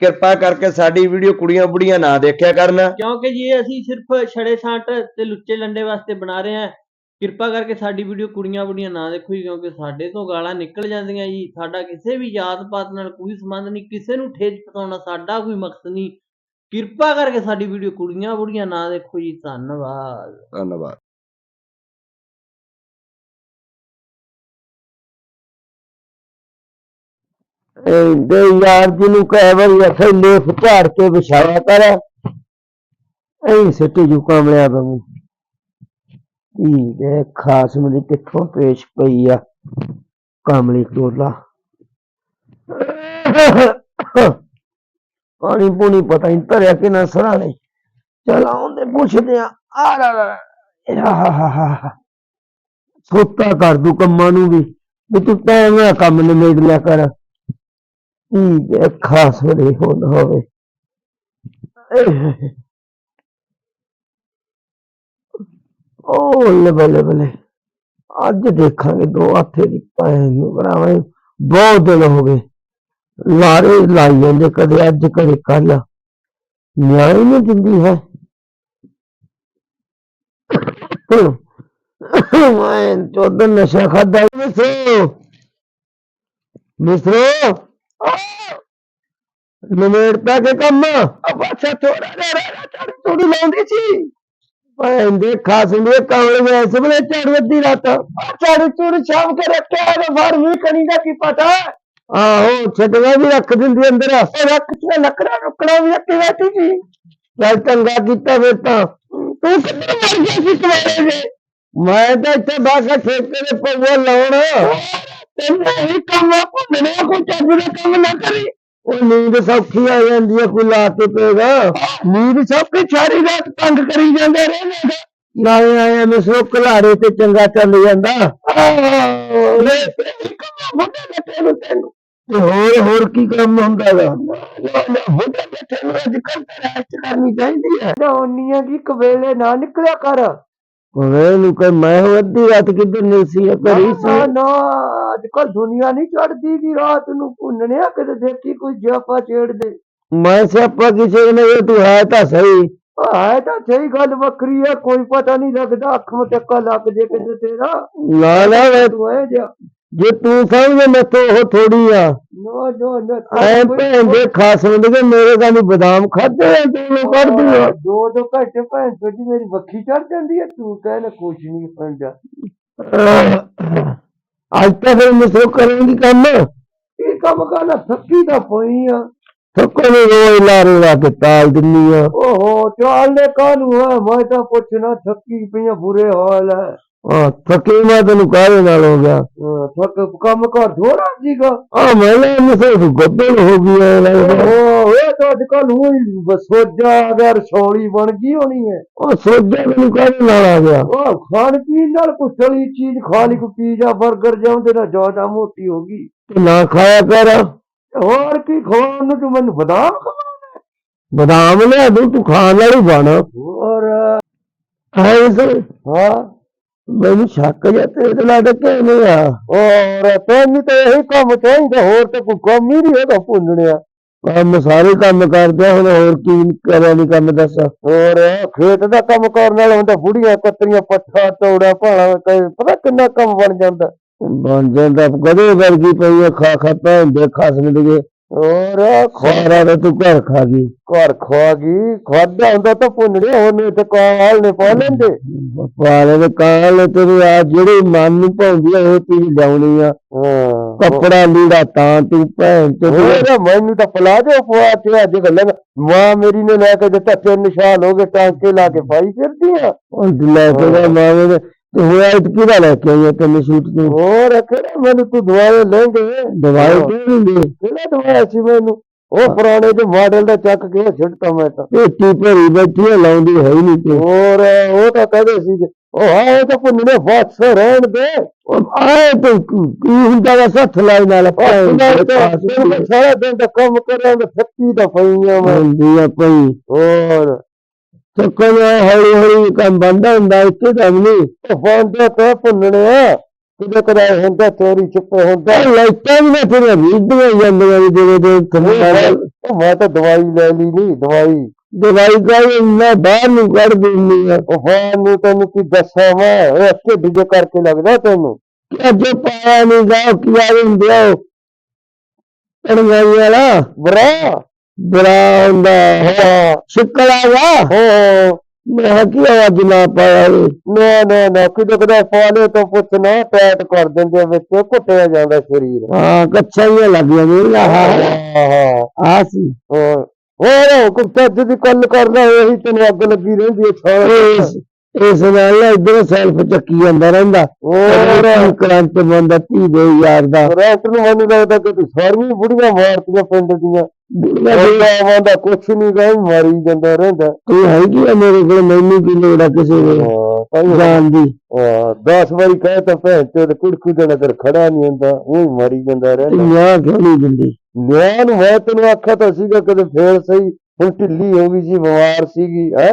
ਕਿਰਪਾ ਕਰਕੇ ਸਾਡੀ ਵੀਡੀਓ ਕੁੜੀਆਂ ਬੁੜੀਆਂ ਨਾ ਦੇਖਿਆ ਕਰਨ। ਕਿਉਂਕਿ ਜੀ ਇਹ ਅਸੀਂ ਸਿਰਫ ਛੜੇ ਛਾਂਟ ਤੇ ਲੁੱਚੇ ਲੰਡੇ ਵਾਸਤੇ ਬਣਾ ਰਹੇ ਹਾਂ। ਕਿਰਪਾ ਕਰਕੇ ਸਾਡੀ ਵੀਡੀਓ ਕੁੜੀਆਂ ਬੁੜੀਆਂ ਨਾ ਦੇਖੋ ਜੀ ਕਿਉਂਕਿ ਸਾਡੇ ਤੋਂ ਗਾਲਾਂ ਨਿਕਲ ਜਾਂਦੀਆਂ ਜੀ। ਸਾਡਾ ਕਿਸੇ ਵੀ ਜਾਤ ਪਾਤ ਨਾਲ ਕੋਈ ਸੰਬੰਧ ਨਹੀਂ ਕਿਸੇ ਨੂੰ ਠੇਜ ਪਤਾਉਣਾ ਸਾਡਾ ਕੋਈ ਮਕਸਦ ਨਹੀਂ। ਕਿਰਪਾ ਕਰਕੇ ਸਾਡੀ ਵੀਡੀਓ ਕੁੜੀਆਂ ਬੁੜੀਆਂ ਨਾ ਦੇਖੋ ਜੀ। ਧੰਨਵਾਦ। ਧੰਨਵਾਦ। ਦੇ ਯਾਰ ਜੀ ਨੂੰ ਕਹਿ ਵਾਰੀ ਅਖੇ ਲੇਫ ਝਾੜ ਕੇ ਵਿਛਾਇਆ ਕਰ, ਐਂ ਸਿੱਟੇ ਜੂ ਕਾਮਲਿਆ ਬੰਗੂ ਇਹ ਦੇ ਖਾਸ ਮੇਰੀ ਕਿੱਥੋਂ ਪੇਸ਼ ਪਈ ਆ? ਕਾਮਲੀ ਟੋਲਾ। ਪਾਣੀ ਪੂਣੀ ਪਤਾ ਨਹੀਂ ਧਰਿਆ ਕਿ ਨਾ ਸਰਾ ਨੇ। ਚਲ ਆਉਂਦੇ ਪੁੱਛਦੇ ਆ ਆ ਰਾ ਰਾ ਸੋਤਾ ਕਰ ਦੂ ਕੰਮਾਂ ਨੂੰ ਵੀ ਵੀ ਤੂੰ ਤਾਂ ਕੰਮ ਨਿਬੇੜ ਲਿਆ ਕਰ। ਠੀਕ ਹੈ ਖਾਸ ਵੇਲੇ ਹੁਣ ਹੋਵੇ ਉਹ ਲੈ ਬਲੇ ਬਲੇ ਅੱਜ ਦੇਖਾਂਗੇ ਦੋ ਹੱਥੇ ਦੀ ਪੈਣ ਨੂੰ ਬਣਾਵਾਂ ਬਹੁਤ ਦਿਨ ਹੋ ਗਏ ਲਾਰੇ ਲਾਈ ਜਾਂਦੇ ਕਦੇ ਅੱਜ ਕਦੇ ਕੱਲ ਨਿਆਂ ਹੀ ਨਹੀਂ ਦਿੰਦੀ ਹੈ ਮੈਂ ਚੋਦ ਨਸ਼ਾ ਖਾਦਾ ਮਿਸਰੋ ਮਿਸਰੋ ਨਵੇੜਤਾ ਕੇ ਕੰਮ। ਅੱਛਾ ਥੋੜਾ ਜਿਹਾ ਚੜ ਥੋੜੀ ਲਾਉਂਦੀ ਸੀ। ਭੈਣ ਖਾਸ ਨੇ ਕਾਵਲੇ ਦੇ ਐਸੇ ਬਲੇ ਚੜ ਵੱਦੀ ਰਾਤ। ਚੜ ਚੜ ਸ਼ਾਮ ਕੇ ਰੱਖਿਆ ਤੇ ਫਰ ਵੀ ਕਣੀ ਦਾ ਕੀ ਪਤਾ? ਆਹੋ ਛੱਡਵਾ ਵੀ ਰੱਖ ਦਿੰਦੀ ਅੰਦਰ। ਰੱਖ ਤੇ ਲੱਕੜਾ ਰੁਕੜਾ ਵੀ ਰੱਖੀ ਬੈਠੀ ਸੀ। ਚੱਲ ਚੰਗਾ ਕੀਤਾ ਫਿਰ ਤਾਂ। ਤੂੰ ਕਿੱਥੇ ਮਰ ਗਿਆ ਸੀ ਸਵੇਰੇ ਮੈਂ ਤਾਂ ਇੱਥੇ ਬਾਗਾ ਠੇਕੇ ਦੇ ਪਵਾ ਲਾਉਣ। ਤੈਨੂੰ ਇਹ ਕੰਮ ਭੁੱਲਣੇ ਕੋਈ ਚੱਜ ਦਾ ਕੰਮ ਨਾ ਕਰੀ। ਉਹ ਨੀਂਦ ਸੌਖੀ ਆ ਜਾਂਦੀ ਹੈ ਕੋਈ ਲਾ ਕੇ ਪਏਗਾ ਨੀਂਦ ਸੌਖੀ ਸਾਰੀ ਰਾਤ ਤੰਗ ਕਰੀ ਜਾਂਦੇ ਰਹਿੰਦੇ ਨਾਲੇ ਆਇਆ ਮੈਂ ਸੋ ਘਲਾੜੇ ਤੇ ਚੰਗਾ ਚੱਲ ਜਾਂਦਾ। ਤੇ ਹੋਰ ਹੋਰ ਕੀ ਕੰਮ ਹੁੰਦਾ ਵਾ ਬੁੱਢੇ ਬੈਠੇ ਨੂੰ ਅੱਜ ਤਾਂ ਰੈਸਟ ਕਰਨੀ ਚਾਹੀਦੀ ਹੈ ਉਹਨੀਆਂ ਦੀ ਕਵੇਲੇ ਨਾ ਨਿਕਲਿਆ ਕਰ। ਓਏ ਨੂੰ ਕਹ ਮੈਂ ਹੋ ਅੱਧੀ ਰਾਤ ਕਿੱਧਰ ਨਹੀਂ ਸੀ ਘਰੀ ਸੀ। ਨਾ ਅੱਜ ਕੱਲ ਦੁਨੀਆ ਨਹੀਂ ਚੜਦੀ ਦੀ ਰਾਤ ਨੂੰ ਭੁੰਨਣਿਆ ਕਿਤੇ ਦੇਖੀ ਕੋਈ ਜਾਪਾ ਛੇੜ ਦੇ। ਮੈਂ ਸਿਆਪਾ ਕਿਸੇ ਨੇ ਇਹ ਤੂੰ ਹੈ ਤਾਂ ਸਹੀ। ਹੈ ਤਾਂ ਸਹੀ ਗੱਲ ਵੱਖਰੀ ਹੈ ਕੋਈ ਪਤਾ ਨਹੀਂ ਲੱਗਦਾ ਅੱਖ ਮਟਕਾ ਲੱਗ ਜੇ ਕਿਸੇ ਤੇਰਾ। ਨਾ ਨਾ ਤੂੰ ਹੈ ਜਾ ਜੇ ਤੂੰ ਸਮਝੇ ਮੈਂ ਤਾਂ ਉਹ ਥੋੜੀ ਆ। ਨੋ ਨੋ ਨੋ ਐ ਭੈਣ ਦੇ ਖਾਸ ਹੁੰਦੇ ਮੇਰੇ ਦਾ ਨਹੀਂ ਬਦਾਮ ਖਾਦੇ ਆ ਤੂੰ ਕੱਢਦੀ ਆ। ਦੋ ਦੋ ਘੱਟ ਭੈਣ ਛੋਟੀ ਮੇਰੀ ਵੱਖੀ ਚੜ ਜਾਂਦੀ ਹੈ ਤੂੰ ਕਹਿ ਕੁਛ ਨਹੀਂ ਫੰਡਾ ਅੱਜ ਤਾਂ ਫਿਰ ਮਿਸੋ ਕਰਾਂਗੀ ਕੰਮ। ਇਹ ਕੰਮ ਕਰਨਾ ਥੱਕੀ ਤਾਂ ਪਈ ਆ। ਥੱਕੋ ਨੇ ਰੋਈ ਲਾਰੇ ਲਾ ਕੇ ਤਾਲ ਦਿੰਨੀ ਆ। ਓਹੋ ਚਾਲ ਨੇ ਕਾਹਨੂੰ ਆ? ਮੈਂ ਤਾਂ ਪੁੱਛਣਾ ਥੱਕੀ ਪਈਆਂ ਬੁਰੇ ਹਾਲ ਹੈ ਹਾਂ ਥੱਕੀ ਮੈਂ ਤੈਨੂੰ ਕਾਹਦੇ ਨਾਲ ਹੋ ਗਿਆ? ਥੱਕ ਕੰਮ ਕਰ ਥੋੜਾ ਜੀਗਾ ਆ ਮੈਂ ਲੈ ਮਿਸੋ ਗੱਬਲ ਹੋ ਗਈ ਐ ਲੱਗਦਾ ਓ ਇਹ ਤਾਂ ਅੱਜ ਕੱਲ ਹੋਈ ਸੋਜਾ ਅਗਰ ਸੌਲੀ ਬਣ ਗਈ ਹੋਣੀ ਹੈ ਉਹ ਸੋਜਾ ਮੈਨੂੰ ਕਾਹਦੇ ਨਾਲ ਆ ਗਿਆ? ਉਹ ਖਾਣ ਪੀਣ ਨਾਲ ਕੋਈ ਚੀਜ਼ ਖਾ ਲਈ ਕੋਈ ਪੀਜ਼ਾ 버ਗਰ ਜਾਂਦੇ ਨਾ ਜ਼ਿਆਦਾ ਮੋਟੀ ਹੋ ਗਈ। ਤੇ ਨਾ ਖਾਇਆ ਕਰ। ਹੋਰ ਕੀ ਖਾਣ ਨੂੰ ਤੂੰ ਮੈਨੂੰ ਬਦਾਮ ਖਵਾਉਣਾ ਬਦਾਮ ਲੈ ਦੂੰ ਤੂੰ ਖਾਣ ਵਾਲੀ ਬਣ। ਹੋਰ? ਹਾਂ ਹਾਂ। ਮੈਨੂੰ ਸ਼ੱਕ ਜਿਹਾ ਤੇਰੇ ਤੇ ਲੱਗਦਾ ਕਿਵੇਂ ਆ? ਹੋਰ ਤੈਨੂੰ ਤਾਂ ਇਹੀ ਕੰਮ ਚਾਹੀਦਾ ਹੋਰ ਤੇ ਕੋਈ ਕੰਮ ਹੀ ਨਹੀਂ ਹੈਗਾ ਭੁੰਨਣਿਆ। ਕੰਮ ਸਾਰੇ ਕੰਮ ਕਰਦੇ ਹੁਣ ਹੋਰ ਕੀ ਕਰਿਆ ਨਹੀਂ ਕੰਮ ਦੱਸ? ਹੋਰ ਖੇਤ ਦਾ ਕੰਮ ਕਰਨ ਵਾਲਾ ਹੁੰਦਾ ਬੁੜੀਆਂ ਕਤਰੀਆਂ ਪੱਠਾ ਤੋੜਾ ਭਾਣਾ ਪਤਾ ਕਿੰਨਾ ਕੰਮ ਬਣ ਜਾਂਦਾ। ਬਣ ਜਾਂਦਾ ਕਦੇ ਵਰਗੀ ਪਈ ਖਾ ਖਾ ਭੈਣ ਦੇ ਖਸਮ ਦੇ ਹੋਰ ਖਾਰਾ ਤਾਂ ਤੂੰ ਘਰ ਖਾ ਗਈ। ਘਰ ਖਾ ਗਈ। ਖਾਦਾ ਹੁੰਦਾ ਤਾਂ ਭੁੰਨੜੇ ਉਹਨੇ ਤੇ ਕਾਲ ਨੇ ਪਾ ਲੈਂਦੇ। ਪਾਲੇ ਦੇ ਕਾਲ ਨੇ ਆ ਜਿਹੜੀ ਮਨ ਨੂੰ ਭਾਉਂਦੀ ਆ ਉਹ ਚੀਜ਼ ਲਿਆਉਣੀ ਆ। ਕੱਪੜਾ ਲੀੜਾ ਤਾਂ ਤੂੰ ਭੈਣ ਤੇ ਮੈਨੂੰ ਤਾਂ ਪਲਾ ਦੇ ਪਵਾ ਤੇ ਅੱਜ ਗੱਲਾਂ ਮਾਂ ਮੇਰੀ ਨੇ ਲੈ ਕੇ ਦਿੱਤਾ ਤਿੰਨ ਸਾਲ ਹੋ ਗਏ ਟਾਂਕੇ ਲਾ ਕੇ ਪਾਈ ਫਿਰਦੀ ਆ। ਉਹ ਲੈ ਕੇ ਦੇ ਤੇ ਹੋਇਆ ਇਹ ਕਿਹਦਾ ਲੈ ਕੇ ਆਈ ਤੈਨੂੰ ਸੂਟ ਤੂੰ? ਹੋਰ ਕਿਹੜਾ? ਮੈਨੂੰ ਤੂੰ ਦਵਾਈ ਲੈਂਗੇ ਦਵਾਈ ਕਿਹੜੀ ਦੇ ਕਿਹੜਾ ਦਵਾਈ ਸੀ ਮੈਨੂੰ? ਉਹ ਪੁਰਾਣੇ ਦੇ ਮਾਡਲ ਦਾ ਚੱਕ ਕੇ ਛੱਡਤਾ ਮੈਂ ਤਾਂ। ਪੇਟੀ ਭਰੀ ਬੈਠੀ ਲਾਉਂਦੀ ਹੈ ਹੀ ਨਹੀਂ ਤੇ। ਹੋਰ ਉਹ ਤਾਂ ਕਹਦੇ ਸੀ ਉਹ ਆਏ ਤਾਂ ਪੁੰਨੇ ਫਾਸ ਰਹਿਣ ਦੇ। ਉਹ ਆਏ ਤੇ ਕੀ ਹੁੰਦਾ ਵਾ? ਸੱਥ ਲਾਈ ਨਾਲ ਸਾਰਾ ਦਿਨ ਦਾ ਕੰਮ ਕਰਾਂਗੇ ਥੱਕੀ ਤਾਂ ਪਈਆਂ ਮੈਂ। ਹੁੰਦੀਆਂ ਪਈ ਹੋਰ। ਚੱਕਰ ਹੌਲੀ ਹੌਲੀ ਕੰਮ ਬੰਦਾ ਹੁੰਦਾ ਇੱਥੇ ਦਮ ਨਹੀਂ। ਫੋਨ ਤੇ ਤਾਂ ਭੁੰਨਣੇ ਕਿਤੇ ਕਦੇ ਹੁੰਦਾ ਚੋਰੀ ਛੁਪੇ ਹੁੰਦਾ। ਲਾਈਟਾਂ ਵੀ ਫਿਰ ਵੀਡੀਆਂ ਜਾਂਦੀਆਂ ਜਿਹੜੇ ਦੇ ਉਹ ਮੈਂ ਤਾਂ ਦਵਾਈ ਲੈ ਲਈ ਨਹੀਂ ਦਵਾਈ। ਦਵਾਈ ਦਾ ਇੰਨਾ ਬਾਹਰ ਨੂੰ ਕੱਢ ਦਿੰਦੀ ਆ। ਉਹ ਹਾਂ ਨੂੰ ਤੈਨੂੰ ਕੀ ਦੱਸਾਂ ਮੈਂ ਉਹ ਅੱਕੇ ਡਿਜੇ ਕਰਕੇ ਲੱਗਦਾ ਤੈਨੂੰ। ਅੱਗੇ ਪਾਇਆ ਨਹੀਂ ਗਾ ਕੀ ਆ ਆ ਪੜਵਾਈ ਵਾਲਾ। ਬਰਾ ਬਰਾ ਹੁੰਦਾ ਹਾਂ। ਸ਼ੁਕਰ ਆ ਵਾ ਹੋ। ਮੈਂ ਕੀ ਅੱਜ ਨਾ ਪਾਇਆ? ਨਾ ਨਾ ਨਾ। ਕਿਤੇ ਕਿਤੇ ਪਾਲੇ ਤੋਂ ਪੁੱਛਣਾ ਟੈਟ ਕਰ ਦਿੰਦੇ ਵਿੱਚ ਘੁੱਟਿਆ ਜਾਂਦਾ ਸਰੀਰ। ਹਾਂ ਕੱਚਾ ਹੀ ਲੱਗ ਜਾਂਦਾ ਹਾਂ ਹਾਂ। ਆ ਸੀ। ਹੋਰ ਹੋਰ ਕੁੱਤਾ ਜਿਹਦੀ ਗੱਲ ਕਰਦਾ ਇਹੀ ਤੈਨੂੰ ਅੱਗ ਲੱਗੀ ਰਹਿੰਦੀ ਹੈ ਸਾਰਾ ਇਸ ਨਾਲ ਇਧਰ ਸੈਲਫ ਚੱਕੀ ਜਾਂਦਾ ਰਹਿੰਦਾ। ਹੋਰ। ਕਰੰਟ ਬੰਦਾ ਧੀ ਦੇ ਯਾਰ ਦਾ। ਰਾਤ ਨੂੰ ਮੈਨੂੰ ਲੱਗਦਾ ਕਿ ਤੂੰ ਸਾਰੀਆਂ ਬੁੜੀਆਂ ਮਾਰਤੀਆਂ ਪਿੰਡ ਦੀਆਂ। ਬੁੜੀਆਂ ਦਾ ਕੁਛ ਨਹੀਂ ਗਾ ਮਾਰੀ ਜਾਂਦਾ ਰਹਿੰਦਾ। ਤੂੰ ਹੈਗੀ ਆ ਮੇਰੇ ਕੋਲ? ਮੈਨੂੰ ਕੀ ਲੋੜ ਆ ਕਿਸੇ ਦੇ? ਜਾਣ ਦੀ। 10 ਵਾਰੀ ਕਹੇ ਤਾਂ ਭੈਣ ਤੇ ਕੁੜਕੂ ਦੇ ਨਜ਼ਰ ਖੜਾ ਨਹੀਂ ਹੁੰਦਾ ਉਹ ਮਾਰੀ ਜਾਂਦਾ ਰਹਿੰਦਾ। ਨਿਆਂ ਕਿਉਂ ਨਹੀਂ ਦਿੰਦੀ? ਨਿਆਂ ਨੂੰ ਮੈਂ ਤੈਨੂੰ ਆਖਿਆ ਤਾਂ ਸੀਗਾ ਕਦੇ ਫੇਰ ਸਹੀ ਹੁਣ ਢਿੱਲੀ ਹੋ ਗਈ ਸੀ ਬਿਮਾਰ ਸੀਗੀ ਹੈ?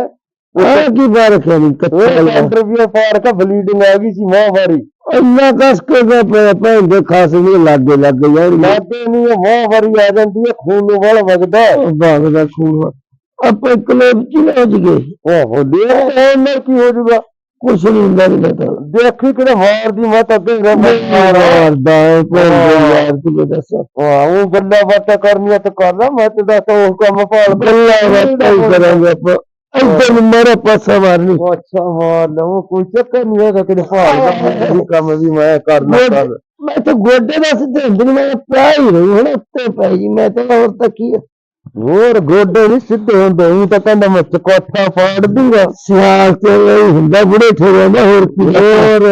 ਉਹ ਕੀ ਬਾਰ ਰੱਖਿਆ ਨਹੀਂ ਕੱਟਾ ਇੰਟਰਵਿਊ ਫਾਰ ਕਾ ਬਲੀਡਿੰਗ ਆ ਗਈ ਸੀ ਮਾਂ ਵਾਰੀ ਇੰਨਾ ਕਸ ਕੇ ਦਾ ਭੈਣ ਦੇ ਖਾਸ ਨਹੀਂ ਲੱਗੇ ਲੱਗੇ ਯਾਰ ਲੱਗੇ ਨਹੀਂ ਉਹ ਮਾਂ ਵਾਰੀ ਆ ਜਾਂਦੀ ਹੈ ਖੂਨ ਨੂੰ ਵਾਲਾ ਵਗਦਾ ਵਗਦਾ ਖੂਨ ਆਪਾਂ ਇੱਕ ਲੋਕ ਚ ਨਾ ਜਗੇ ਉਹ ਦੇ ਉਹਨਾਂ ਕੀ ਹੋ ਜੂਗਾ ਕੁਛ ਨਹੀਂ ਹੁੰਦਾ ਨਹੀਂ ਤਾਂ ਦੇਖੀ ਕਿਹੜਾ ਮਾਰਦੀ ਮੈਂ ਤਾਂ ਅੱਗੇ ਮਾਰਦਾ ਹੈ ਭੈਣ ਦੇ ਯਾਰ ਤੂੰ ਦੱਸ ਵਾਹ ਉਹ ਗੱਲਾਂ ਬਾਤਾਂ ਕਰਨੀਆਂ ਤਾਂ ਕਰ ਲਾ ਮੈਂ ਤੇ ਦੱਸ ਉਹ ਕੰਮ ਭਾਲ ਗੱਲਾਂ ਬਾਤਾਂ ਹੀ ਕਰਾਂਗੇ ਆਪਾਂ ਇੱਧਰ ਨੂੰ ਮੇਰਾ ਪਾਸਾ ਮਾਰਨੀ ਅੱਛਾ ਮਾਰ ਲਵਾਂ ਕੋਈ ਚੱਕਰ ਨਹੀਂ ਹੈਗਾ ਕਿ ਭਾਲ ਦਾ। ਇਹ ਕੰਮ ਵੀ ਮੈਂ ਕਰਨਾ ਕਰ। ਮੈਂ ਤਾਂ ਗੋਡੇ ਦਾ ਸਿੱਧੇ ਹੁੰਦੇ ਮੈਂ ਪਿਆ ਹੀ ਰਹੀ ਹੁਣ ਉੱਤੇ ਪੈ ਜੀ ਮੈਂ ਤਾਂ ਹੋਰ ਤਾਂ ਕੀ? ਹੋਰ ਗੋਡੇ ਨਹੀਂ ਸਿੱਧੇ ਹੁੰਦੇ ਉਹ ਤਾਂ ਕਹਿੰਦਾ ਮੈਂ ਚਕੋਠਾ ਫਾੜ ਦੂੰਗਾ। ਸਿਆਲ ਤੇ ਹੁੰਦਾ ਬੁੜੇ ਠੇਰੇ ਦਾ ਹੋਰ ਕੀ। ਹੋਰ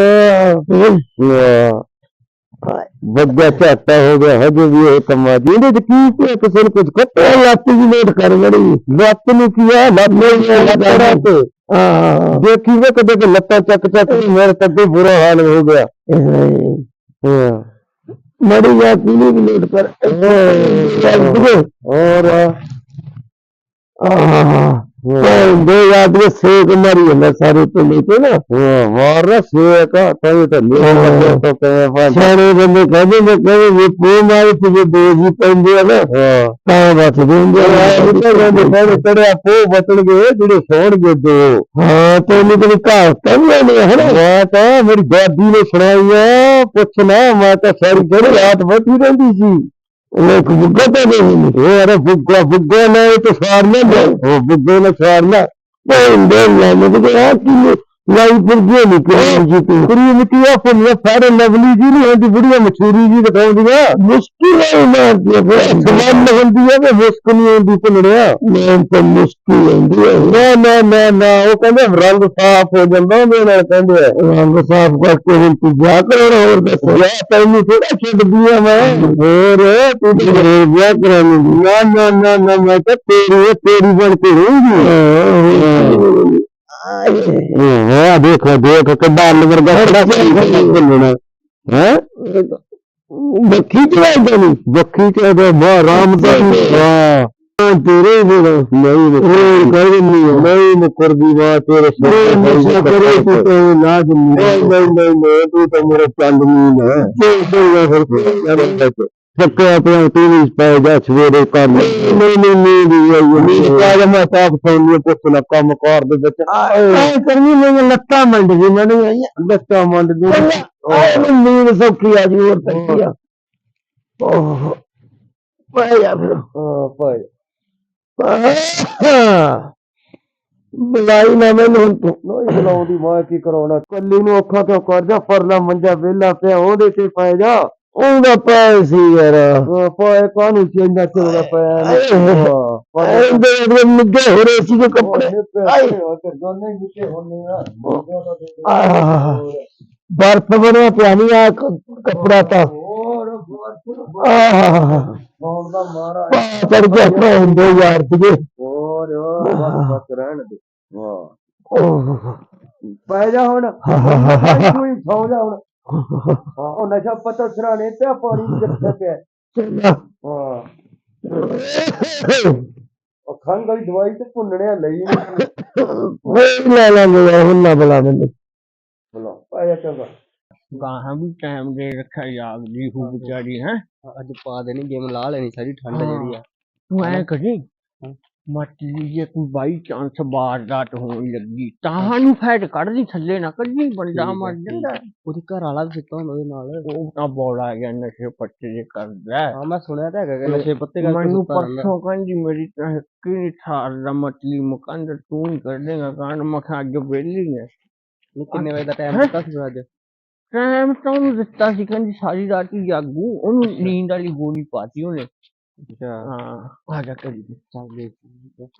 ਬੱਗਾ ਝਾਟਾ ਹੋ ਗਿਆ ਹਜੇ ਵੀ ਇਹ ਕੰਮਾਂ ਦੀ। ਇਹਦੇ ਚ ਕੀ ਪਿਆ ਕਿਸੇ ਨੂੰ ਕੁਝ ਕੱਟਿਆ ਲੱਤ ਦੀ ਨੋਟ ਕਰ ਬੜੀ ਲੱਤ ਨੂੰ ਕੀ ਆ? ਲੱਤ ਨੂੰ ਲੱਤਾਂ ਤੇ ਹਾਂ। ਦੇਖੀ ਵੇ ਕਦੇ ਕਿ ਲੱਤਾਂ ਚੱਕ ਚੱਕ ਮੇਰੇ ਵੀ ਬੁਰਾ ਹਾਲ ਹੋ ਗਿਆ। ਹਾਂ। ਮੜੀ ਜਾ ਕੀ ਨਹੀਂ ਨੋਟ ਕਰ। ਹੋਰ? ਆਹ ਦੇ ਵਿੱਚ ਸੇਕ ਮਾਰੀ ਜਾਂਦਾ ਸਾਰੇ ਪਿੰਡ ਤੇ ਨਾ। ਹਾਂ ਮਾਰ ਰਾ ਸੇਕ ਤਾਂ ਤਾਂ ਨਹੀਂ ਤਾਂ ਕਹੇ ਸਾਰੇ ਬੰਦੇ ਕਹਿੰਦੇ ਨੇ ਕਹਿੰਦੇ ਵੀ ਪੂ ਮਾਰੀ ਤੇ ਦੋ ਜੀ ਪੈਂਦੇ ਆ ਨਾ ਤਾਂ ਬਸ ਦਿੰਦੇ ਆ। ਇਹ ਕਹਿੰਦੇ ਸਾਰੇ ਤੜਿਆ ਪੂ ਬਚਣਗੇ ਜਿਹੜੇ ਸੌਣਗੇ ਦੋ। ਹਾਂ ਤੇ ਨਹੀਂ ਤੇ ਘਰ ਕਹਿੰਦੇ ਨੇ? ਹਨਾ ਮੈਂ ਤਾਂ ਮੇਰੀ ਦਾਦੀ ਨੇ ਸੁਣਾਈ ਆ ਪੁੱਛ ਨਾ ਮੈਂ ਤਾਂ ਸਾਰੀ ਜਿਹੜੀ ਰਾਤ ਬੈਠੀ ਰਹਿੰਦੀ ਸੀ। ਉਹ ਬੁੱਗਾ ਤਾਂ ਨਹੀਂ ਉਹ ਅਰੇ ਬੁੱਗਾ ਬੁੱਗਾ ਨਾ ਇਹ ਤਾਂ ਸਾਰਨਾ ਉਹ ਬੁੱਗੇ ਨੇ ਸਾਰਨਾ ਪੈਂਦੇ ਨਾ ਮੈਨੂੰ ਆ ਕੀ ਲਾਈ ਪੁਰਗੇ ਨਹੀਂ ਕੋਈ ਜੀ ਤੂੰ। ਕੁੜੀ ਮਿੱਟੀ ਆ ਫੁੱਲ ਸਾਰੇ ਲਵਲੀ ਜੀ ਨਹੀਂ ਹੁੰਦੀ ਬੁੜੀਆਂ ਮਛੂਰੀ ਜੀ ਦਿਖਾਉਂਦੀਆਂ। ਮੁਸ਼ਕਿਲ ਹੈ ਹੈ ਸਮਾਨ ਹੁੰਦੀ ਹੈ ਕਿ ਮੁਸ਼ਕਿਲ ਨਹੀਂ ਹੁੰਦੀ ਭੁੱਲੜਿਆ ਮੈਂ ਤਾਂ ਮੁਸ਼ਕਿਲ ਹੁੰਦੀ ਹੈ ਨਾ ਨਾ ਨਾ ਨਾ ਉਹ ਕਹਿੰਦੇ ਰੰਗ ਸਾਫ਼ ਹੋ ਜਾਂਦਾ ਉਹਦੇ ਨਾਲ ਕਹਿੰਦੇ ਰੰਗ ਸਾਫ਼ ਕਰਕੇ ਹੁਣ ਤੂੰ ਜਾ ਕਰ ਹੋਰ ਦੱਸ। ਜਾ ਤੈਨੂੰ ਥੋੜਾ ਛੱਡਦੀ ਆ ਮੈਂ। ਹੋਰ ਤੂੰ ਤੇ ਵਿਆਹ ਕਰਾਉਣੀ ਨਾ ਨਾ ਨਾ ਨਾ ਮੈਂ ਤਾਂ ਤੇਰੀ ਤੇਰੀ ਬਣ ਕੇ ਰਹੂੰਗੀ। ਹਾਂ ਦੇਖੋ ਦੇਖ ਕਿੱਡਾ ਨੰਬਰ ਦਾ ਖੜਾ ਬੋਲਣਾ ਹੈ? ਬੱਖੀ ਚ ਆਉਂਦਾ ਨਹੀਂ ਬੱਖੀ ਚ ਆਉਂਦਾ ਮਾ ਰਾਮ ਦਾ ਹਾਂ ਤੇਰੇ ਕੋਲ ਨਹੀਂ ਨਹੀਂ ਕੋਈ ਨਹੀਂ ਨਹੀਂ ਮੁਕਰਦੀ ਵਾ ਤੇਰੇ ਸਿਰ ਤੇ ਕਰੇ ਤੂੰ ਤੇ ਜੰਮੀ ਨਹੀਂ। ਨਹੀਂ ਨਹੀਂ ਤੂੰ ਤਾਂ ਮੇਰਾ ਚੰਦ ਨਹੀਂ ਹੈ ਤੇ ਫਿਰ। ਸੱਕਿਆ ਪਿਆ ਤੂੰ ਵੀ ਪੈ ਜਾ ਸਵੇਰੇ ਕਰ ਨਹੀਂ ਨਹੀਂ ਨਹੀਂ ਨਹੀਂ ਨਹੀਂ ਕਾਜ ਮੈਂ ਸਾਫ਼ ਸੌਣੀ ਪੁੱਛ ਨਾ ਕੰਮ ਕਾਰ ਦੇ ਵਿੱਚ। ਐ ਕਰਨੀ ਮੈਨੂੰ ਲੱਤਾਂ ਮੰਡ ਗਈ ਮੈਨੂੰ ਆਈ ਲੱਤਾਂ ਮੰਡ ਗਈ ਨੀਂਦ ਸੌਖੀ ਆ ਜੀ ਹੋਰ ਤੱਕ ਕੀ ਆ। ਓਹ ਪੈ ਜਾ ਫਿਰ। ਹਾਂ ਪੈ ਬੁਲਾਈ ਨਾ ਮੈਨੂੰ ਹੁਣ ਤੂੰ। ਨਹੀਂ ਬੁਲਾਉਂਦੀ ਮੈਂ ਕੀ ਕਰਾਉਣਾ? ਕੱਲੀ ਨੂੰ ਔਖਾ ਕਿਉਂ ਕਰ ਜਾ ਪਰਲਾ ਮੰਜਾ ਵਿਹਲਾ ਪਿਆ ਉਹਦੇ ਤੇ ਪੈ ਜਾ। ਉਹਦਾ ਪੈ ਸੀ ਯਾਰ ਪਾਏ ਕਾਹਨੂੰ ਚੇਂਦਾ ਚੋਦਾ ਪਿਆ ਇਹਦੇ ਇਹਦੇ ਨਿੱਗੇ ਹੋ ਰਹੇ ਸੀ ਕੱਪੜੇ ਆਹ ਬਰਫ ਬਣਿਆ ਪਿਆ ਨਹੀਂ ਆ ਕੱਪੜਾ ਤਾਂ ਚੜ ਗਿਆ ਭੈਣ ਦੇ ਯਾਰ ਤੇ ਹੋਰ ਬਸ ਰਹਿਣ ਦੇ ਵਾਹ ਪੈ ਜਾ ਹੁਣ ਕੋਈ ਸੌ ਜਾ ਹੁਣ ਹਾਂ ਉਹ ਨਸ਼ਾ ਪਤਾ ਸਰਾਣੇ ਤੇ ਪਾਣੀ ਕਿੱਥੇ ਪਿਆ ਹਾਂ। ਉਹ ਖੰਗ ਵਾਲੀ ਦਵਾਈ ਤੇ ਭੁੰਨਣਿਆ ਲਈ ਨਹੀਂ। ਲੈ ਲਾਂਗੇ ਯਾਰ ਹੁਣ ਨਾ ਬੁਲਾ ਮੈਨੂੰ। ਬੁਲਾ ਪਾਇਆ ਚੰਗਾ। ਗਾਹਾਂ ਵੀ ਟਾਈਮ ਦੇ ਰੱਖਿਆ ਜਾਗਦੀ ਹੂ। ਆਹੋ। ਵਿਚਾਰੀ ਹੈ। ਅੱਜ ਪਾ ਦੇਣੀ ਗੇਮ ਲਾ ਲੈਣੀ ਸਾਰੀ ਠੰਡ ਜਿਹੜੀ ਆ। ਤੂੰ ਐ ਕਰੀ। ਹਾਂ। ਮਤਲੀ ਜੇ ਕੋਈ ਬਾਈ ਚਾਂਸ ਵਾਰਦਾਤ ਹੋਣ ਲੱਗੀ ਤਾਂ ਨੂੰ ਫੈਟ ਕੱਢਦੀ ਥੱਲੇ ਨਾ ਕੱਢੀ ਬੰਦਾ ਆ, ਮਰ ਜਾਂਦਾ ਉਹਦੇ ਘਰ ਵਾਲਾ ਵੀ ਸਿੱਟਾ ਹੁੰਦਾ ਉਹਦੇ ਨਾਲ ਉਹ ਤਾਂ ਬੋਲਾ ਗਿਆ ਨਸ਼ੇ ਪੱਤੇ ਜੇ ਕਰਦਾ ਹੈ। ਮੈਂ ਸੁਣਿਆ ਤਾਂ ਹੈਗਾ ਕਿ ਨਸ਼ੇ ਪੱਤੇ ਕਰਕੇ ਮੈਨੂੰ ਸੁੱਤਾ। ਪਰਸੋਂ ਕਹਿੰਦੀ ਮੇਰੀ ਤਾਂ ਕੀ ਥਾਰ ਦਾ ਮਤਲੀ ਮੁਕੰਦ ਤੂੰ ਹੀ ਕਰ ਦੇਗਾ ਕਾਨ ਮਖਾ ਅੱਜ ਵਿਹਲੀ ਹੈ ਨਹੀਂ, ਕਿੰਨੇ ਵਜੇ ਦਾ ਟਾਈਮ? ਦਿੱਤਾ ਸੀ ਅੱਜ ਟਾਈਮ ਤਾਂ ਉਹਨੂੰ ਦਿੱਤਾ ਸੀ ਕਹਿੰਦੀ ਸਾਰੀ ਰਾਤ ਹੀ ਜਾਗੂ ਉਹਨੂੰ ਨੀਂਦ ਵਾਲੀ ਗੋਲੀ ਪਾਤੀ ਉਹਨੇ ਅੱਛਾ ਹਾਂ। ਆ ਜਾ ਕਰੀ ਚੱਲ ਦੇਖ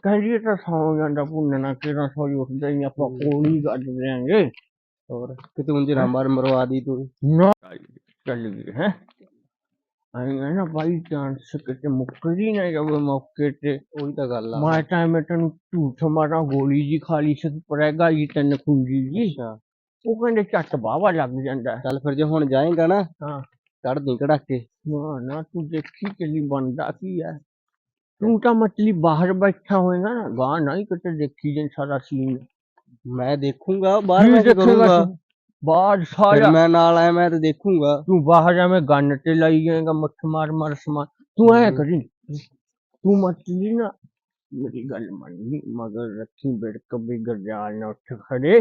ਕਹਿੰਦੀ ਇਹ ਤਾਂ ਸੌ ਜਾਂਦਾ ਭੁੰਨਣਾ ਕਿਹੜਾ ਸੌਰੀ ਉੱਠਦਾ ਹੀ ਆਪਾਂ ਕੋਲੀ ਕੱਢ ਦਿਆਂਗੇ ਹੋਰ ਕਿਤੇ ਉਂਝ ਨਾ ਮਰ ਮਰਵਾ ਦੀ ਤੂੰ। ਨਾ। ਚੱਲ ਗਈ ਹੈ। ਆਏਗਾ ਨਾ ਬਾਈ ਚਾਂਸ ਕਿਤੇ ਮੁੱਕਰੀ ਨਾ ਜਾਵੇ ਮੌਕੇ ਤੇ। ਉਹੀ ਤਾਂ ਗੱਲ ਆ। ਮੈਂ ਤਾਂ ਮੈਂ ਤੈਨੂੰ ਝੂਠ ਮਾਰਾਂ ਗੋਲੀ ਜੀ ਖਾਲੀ ਸੀ ਪਰੇਗਾ ਜੀ ਤੈਨੂੰ ਖੁੰਜੀ ਜੀ। ਉਹ ਕਹਿੰਦੇ ਝੱਟ ਬਾਵਾ ਲੱਗ ਜਾਂਦਾ। ਚੱਲ ਫਿਰ ਜੇ ਹੁਣ ਜਾਏਗਾ ਨਾ ਹਾਂ। ਕੱਢ ਦੀ ਕੜਾਕੇ ਨਾ ਨਾ ਤੂੰ ਦੇਖੀ ਚੱਲੀ ਬਣਦਾ ਕੀ ਹੈ ਤੂੰ ਤਾਂ ਮਤਲੀ ਬਾਹਰ ਬੈਠਾ ਹੋਏਗਾ ਨਾ ਗਾਂ ਨਹੀਂ ਕਿਤੇ ਦੇਖੀ ਜੇ ਸਾਰਾ ਸੀਨ ਮੈਂ ਦੇਖੂੰਗਾ ਬਾਹਰ ਮੈਂ ਕਰੂੰਗਾ? ਬਾਹਰ ਸਾਰਾ ਮੈਂ ਨਾਲ ਆਇਆ ਮੈਂ ਤਾਂ ਦੇਖੂੰਗਾ। ਤੂੰ ਬਾਹਰ ਐਵੇਂ ਗੰਨ ਤੇ ਲਾਈ ਜਾਏਗਾ ਮੱਥ ਮਾਰ ਮਾਰ ਸਮਾਨ। ਤੂੰ ਐ। ਕਰੀ। ਤੂੰ ਮਤਲੀ ਨਾ ਮੇਰੀ ਗੱਲ ਮੰਨੀ ਮਗਰ ਰੱਖੀ ਬਿੜਕ ਵੀ ਗਰਜਾਲ ਨਾ ਉੱਠ ਖੜੇ।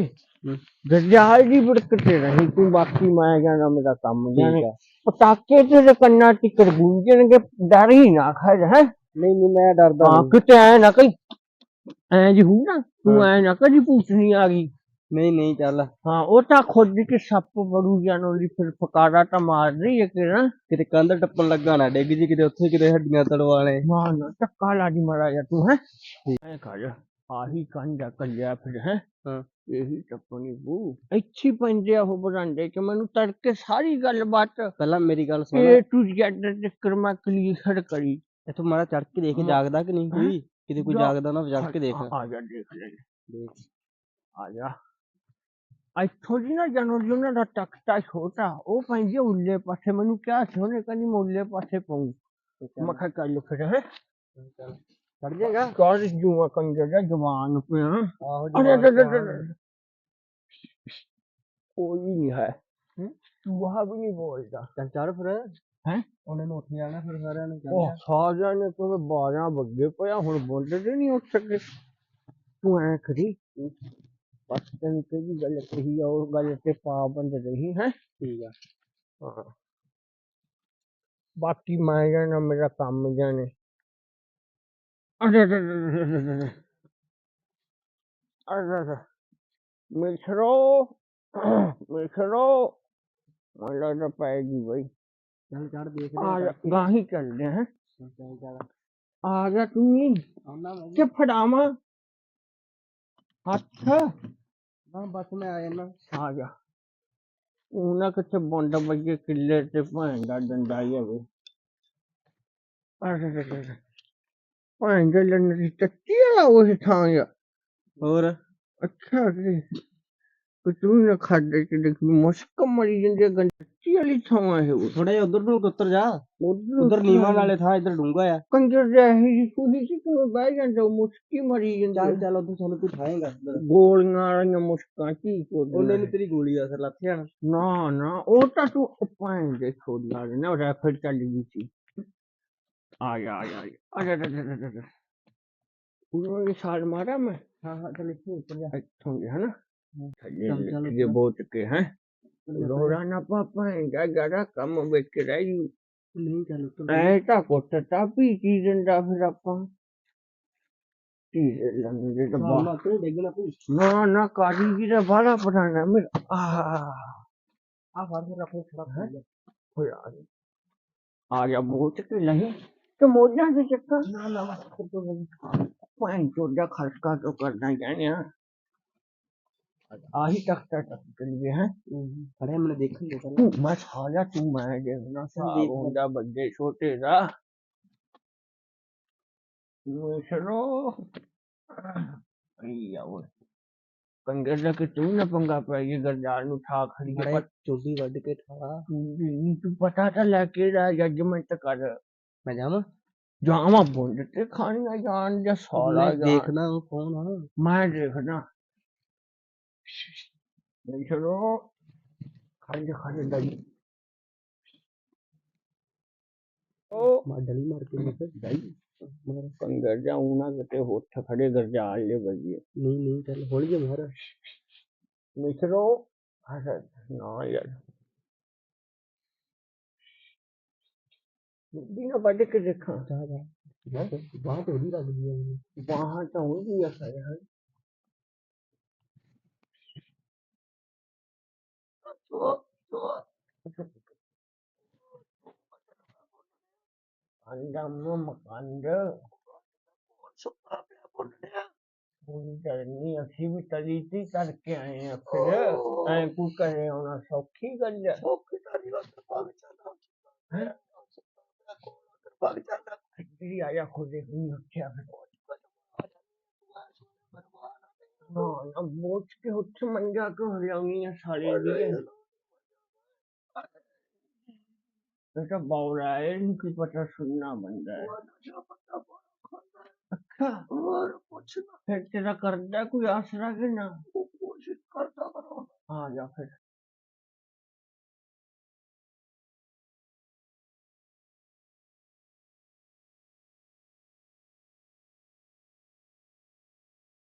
ਗਰਜਾਲ ਦੀ ਬਿੜਕ ਤੇ ਰਹੀ ਤੂੰ ਬਾਕੀ ਮੈਂ ਜਾਣਾ ਮੇਰਾ ਕੰਮ ਜਾਣੇ ਪਟਾਕੇ ਤੇਰੇ ਕੰਨਾਂ ਟਿਕਰ ਗੂੰਜਣਗੇ ਡਰ ਹੀ ਨਾ ਖੜ ਹੈ। ਨਹੀਂ ਨਹੀਂ ਮੈਂ ਡਰਦਾ ਹਾਂ ਕਿਤੇ ਐ ਨਾ ਕਈ ਐ ਜੀ ਹੂ ਨਾ ਤੂੰ। ਐ ਨਾ ਕਦੀ ਪੁੱਛਣੀ ਆ ਗਈ। ਨਹੀਂ ਨਹੀਂ ਚੱਲ ਹਾਂ ਉਹ ਤਾਂ ਖੁਦ ਕੇ ਸੱਪ ਬੜੂ ਜਾਨੋ ਦੀ ਫਿਰ ਫਕਾਰਾ ਤਾਂ ਮਾਰ ਰਹੀ ਹੈ ਕਿ ਨਾ ਕਿਤੇ ਕੰਧ ਟੱਪਣ ਲੱਗਾ ਨਾ ਡਿੱਗ ਜੀ ਕਿਤੇ ਉੱਥੇ ਕਿਤੇ ਹੱਡੀਆਂ ਤੜਵਾ ਲੈ ਨਾ ਨਾ ਟੱਕਾ ਲਾ ਦੀ ਮਰਾ ਜਾ ਤੂੰ ਹੈ ਐ ਕਰ ਆਹੀ ਕੰਜਾ ਕੱਲਿਆ ਫਿਰ ਹੈ ਹਾਂ। ਇਹੀ ਟੱਪਣੀ ਬੂ ਇੱਥੇ ਪੈਂਦੇ ਆ ਉਹ ਬਰਾਂਡੇ ਚ ਮੈਨੂੰ ਤੜਕੇ ਸਾਰੀ ਗੱਲਬਾਤ ਪਹਿਲਾਂ ਮੇਰੀ ਗੱਲ ਸੁਣ ਏ ਟੂ ਜ਼ੈਡ ਦੇ ਕਰਮਾ ਕਲੀਅਰ ਕਰੀ ਇੱਥੋਂ ਮਾਰਾ ਚੜ ਕੇ ਦੇਖ ਹਾਂ। ਜਾਗਦਾ ਕਿ ਨਹੀਂ ਕੋਈ ਕਿਤੇ ਕੋਈ ਜਾ- ਜਾਗਦਾ ਨਾ ਚੜ ਕੇ ਦੇਖ ਆ ਆ ਜਾ ਦੇਖ ਲੈ ਦੇਖ। ਆ ਜਾ ਇੱਥੋਂ ਦੀ ਨਾ ਜਨੋ ਜੀ ਉਹਨਾਂ ਦਾ ਤਖਤਾ ਛੋਟਾ ਉਹ ਪੈਂਦੀ ਆ ਉੱਲੇ ਪਾਸੇ ਮੈਨੂੰ ਕਿਹਾ ਸੀ ਉਹਨੇ ਕਹਿੰਦੀ ਮੈਂ ਉੱਲੇ ਪਾਸੇ ਪਾਉਂ ਮੈਂ ਕਿਹਾ ਚੱਲ ਫਿਰ ਹੈ ਚੜ ਜਾਏਗਾ ਕਰ ਜੂਆ ਕੰਜਰ ਦਾ ਜਵਾਨ ਪਿਆ ਅਰੇ। ਕੋਈ ਨਹੀਂ ਹੈ? ਚੂਹਾ ਵੀ ਨਹੀਂ ਬੋਲਦਾ ਚੱਲ ਚੜ ਫਿਰ ਹੈਂ? ਉਹਨੇ ਨੂੰ ਉੱਠ ਜਾਣਾ ਫਿਰ ਸਾਰਿਆਂ ਨੇ ਉਹ। ਸਾਰਿਆਂ ਨੇ ਤੋਂ 12 ਵੱਗੇ ਪਿਆ ਹੁਣ ਬੋਲਦੇ ਨਹੀਂ ਉੱਠ ਸਕੇ ਤੂੰ ਐ ਕਰੀ ਬਸ ਤੈਨੂੰ ਕਿਹੜੀ ਗੱਲ ਕਹੀ ਆ ਉਹ ਗੱਲ ਤੇ ਪਾਬੰਦ ਰਹੀ ਹੈ ਠੀਕ ਆ ਹਾਂ ਬਾਕੀ ਮੈਂ ਜਾਣਾ ਮੇਰਾ ਕੰਮ ਜਾਣੇ ਅਰੇ ਅਰੇ ਅਰੇ ਅਰੇ ਅਰੇ ਅਰੇ ਅਰੇ ਮਿਸ਼ਰੋ ਮਿਸ਼ਰੋ ਮੈਨੂੰ ਲੱਗਦਾ ਪਏਗੀ ਬਈ ਚੱਲ ਚੜ ਦੇਖ ਹਾਂ ਬਸ ਮੈਂ ਆ ਜਾਣਾ ਆ ਜਾ। ਉਹਨਾਂ ਕਿੱਥੇ ਬੰਦ ਵੱਜੇ ਕਿੱਲੇ ਤੇ ਭੈਣ ਦਾ ਡੰਡਾ ਹੀ ਹੋਵੇ। ਭੈਣ ਦੇ ਲੰਨ ਦੀ ਚੱਕੀ ਵਾਲਾ ਉਹ ਥਾਂ ਆ। ਹੋਰ? ਅੱਛਾ ਜੀ। ਕਿ ਤੂੰ ਨਾ ਖਾਦੇ ਕਿ ਦੇਖ ਮੁਸ਼ਕ ਮਰੀ ਜਾਂਦੀ ਆ, ਗੰਦੀ ਵਾਲੀ ਥਾਂ ਆ ਇਹ ਉਹ ਥੋੜਾ ਜਿਹਾ ਉਧਰ ਨੂੰ ਉਤਰ ਜਾ ਉਧਰ ਨੀਵਾਂ ਵਾਲੇ ਥਾਂ ਇੱਧਰ ਡੂੰਗਾ ਆ ਕੰਜਰ ਦੇ ਇਹ ਜੀ ਕੁੜੀ ਸੀ ਤੂੰ ਬਹਿ ਜਾਂਦਾ ਮੁਸ਼ਕੀ ਮਰੀ ਜਾਂਦੀ ਚੱਲ ਆ। ਚੱਲ ਉਧਰ ਸਾਨੂੰ ਤੂੰ ਖਾਏਗਾ ਉੱਧਰ। ਗੋਲੀਆਂ ਵਾਲੀਆਂ ਮੁਸ਼ਕਾਂ ਕੀ ਕੋਲ ਉਹਨੇ ਨੂੰ ਤੇਰੀ ਗੋਲੀ ਆ ਅਸਰ ਲੱਥ ਜਾਣਾ ਨਾ ਨਾ ਉਹ ਤਾਂ ਤੂੰ ਪਾਣ ਦੇ ਛੋੜਨਾ ਨਾ ਉਹ ਰੈਫਰ ਚੱਲ ਗਈ ਸੀ ਆ ਜਾ ਆ ਜਾ ਆ ਜਾ ਆ ਜਾ, ਆ ਜਾ, ਆ ਜਾ, ਆ ਜਾ। ਉਹਨਾਂ ਨੇ ਛਾਲ ਮਾਰਾ ਮੈਂ ਹਾਂ ਹਾਂ ਚੱਲ ਇੱਥੇ ਉੱਤਰ ਜਾ ਇੱਥੋਂ ਗਿਆ ਨਾ ਥੱਲੇ ਚੱਲ, ਚੱਲ ਲਿਖ ਕੇ ਉੱਪਰ। ਬਹੁਤ ਕੇ ਹੈ ਲੋੜਾ ਨਾ ਪਾਪਾ ਹੈਗਾ ਜਰਾ ਕੰਮ ਵਿੱਚ ਰਹਿ ਜੂ ਨਹੀਂ ਚੱਲ ਉੱਤਰ ਐ ਤਾਂ ਕੁੱਟ ਤਾਂ ਵੀ ਕੀ ਦਿੰਦਾ ਫਿਰ ਆਪਾਂ ਕੀ ਲੰਦੇ ਤਾਂ ਬਾਹਰ ਨਾ ਤੂੰ ਡੇਗਣਾ ਤੂੰ ਨਾ ਨਾ ਕਾਜੀ ਜੀ ਦਾ ਬਾਹਲਾ ਪੜਾਣਾ ਮੇਰਾ ਆ ਆ ਫੜ ਕੇ ਰੱਖ ਖੜਾ ਕਰ ਜਾ ਹੋਇਆ ਆ ਗਿਆ ਬਹੁਤ ਕਿ ਨਹੀਂ ਤੇ ਮੋਜਾਂ ਦੇ ਚੱਕਰ ਨਾ ਨਾ ਭੈਣ ਚੋਦਾ ਖਰਚਾ ਤੋਂ ਕਰਨਾ ਜਾਣੇ ਆ ਆਹੀ ਤਖਤਾ ਤੱਕ ਚਲੀ ਹੈ ਖੜਿਆ ਮੈਨੂੰ ਦੇਖਣ ਦੇ ਚੱਲ ਤੂੰ ਮੈਂ ਸਾਲਿਆ ਤੂੰ ਮੈਂ ਦੇਖਣਾ ਸਾਹ ਦੇਖ ਲੈ। ਹੁੰਦਾ ਵੱਡੇ ਛੋਟੇ ਦਾ ਮਿਸ਼ਰੋ ਅਈ ਆ ਓਏ ਕੰਗਰ ਦਾ ਵੱਢ ਕੇ ਠਾਲਾ ਨਹੀਂ ਤੂੰ ਪਤਾ ਤਾਂ ਲੈ ਕੇ ਦਾ ਜੱਜਮੈਂਟ ਕਰ ਮੈਂ ਜਾਵਾਂ ਜਾਵਾਂ ਬੁੰਡ ਤੇ ਖਾਣੀਆਂ ਜਾਣ ਜਾਂ ਸਾਲਾ ਮੈਂ ਜਾਣ ਦੇਖਣਾ ਉਹ ਕੌਣ ਆ ਮੈਂ ਦੇਖਦਾ ਨਹੀਂ ਚਲੋ ਖੜ ਜਾ ਖੜ ਜਾ ਜੀ ਉਹ ਮਾਰ ਡਲੀ ਮਾਰ ਕੇ ਮੈਂ ਜਾਈ ਮਰ ਕੰਗਰ ਜਾਉਂ ਨਾ ਕਿਤੇ ਹੋਠ ਖੜੇ ਗਰਜਾਲ ਲੈ ਬਈਏ ਨਹੀਂ ਨਹੀਂ ਚੱਲ ਹੌਲੀ ਮਾਰ ਮਿੱਤਰੋ ਹਸਨ ਨਾ ਯਾਰ ਬਿਨਾ ਵੱਢ ਕੇ ਦੇਖਾਂ ਜਾ ਜਾ ਬਾਹ ਤੇ ਉਹਦੀ ਲੱਗਦੀ ਹੈ ਮੈਨੂੰ। ਬਾਹਾਂ ਤਾਂ ਹੁੰਦੀ ਆ ਸਾਰਾ ਅੰਦਮ ਮਕੰਦ ਕੋਈ ਗੱਲ ਨਹੀਂ ਅਸੀਂ ਵੀ ਤਲੀ ਤੀ ਕਰਕੇ ਆਏ ਆ ਫਿਰ ਐ ਕੋ ਕਰੇ ਉਹਨਾਂ ਸੌਖੀ ਗੱਲ ਹੈ ਸੌਖੀ ਤਾਂ ਨਹੀਂ ਵਕਤ ਭਾਗ ਚੱਲਦਾ ਹੈ